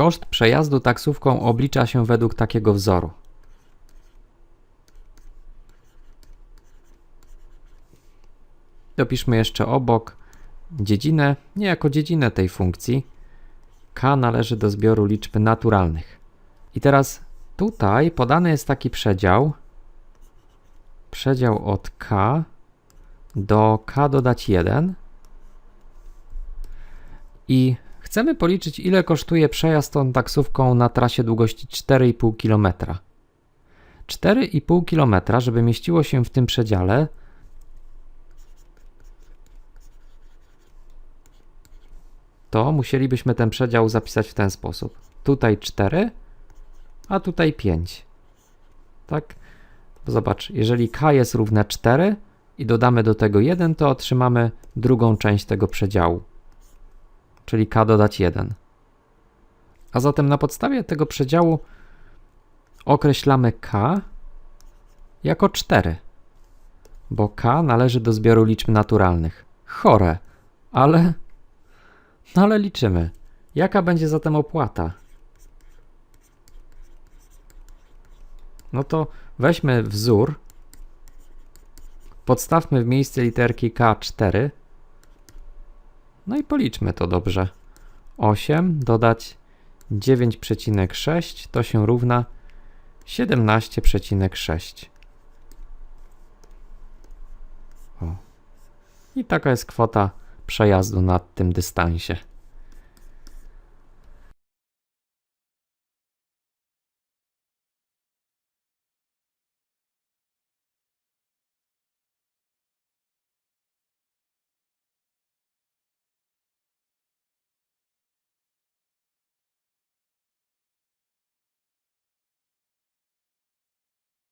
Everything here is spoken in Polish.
Koszt przejazdu taksówką oblicza się według takiego wzoru. Dopiszmy jeszcze obok dziedzinę, nie jako dziedzinę tej funkcji. k należy do zbioru liczb naturalnych. I teraz tutaj podany jest taki przedział. Przedział od k do k dodać 1. I chcemy policzyć, ile kosztuje przejazd tą taksówką na trasie długości 4,5 km. 4,5 km, żeby mieściło się w tym przedziale, to musielibyśmy ten przedział zapisać w ten sposób. Tutaj 4, a tutaj 5. Tak? Bo Zobacz, jeżeli k jest równe 4 i dodamy do tego 1, to otrzymamy drugą część tego przedziału, czyli k dodać 1. A zatem na podstawie tego przedziału określamy k jako 4, bo k należy do zbioru liczb naturalnych. Chore, ale no ale liczymy. Jaka będzie zatem opłata? No to weźmy wzór, podstawmy w miejsce literki K4, no i policzmy to dobrze. 8 dodać 9,6 to się równa 17,6. O. I taka jest kwota przejazdu na tym dystansie.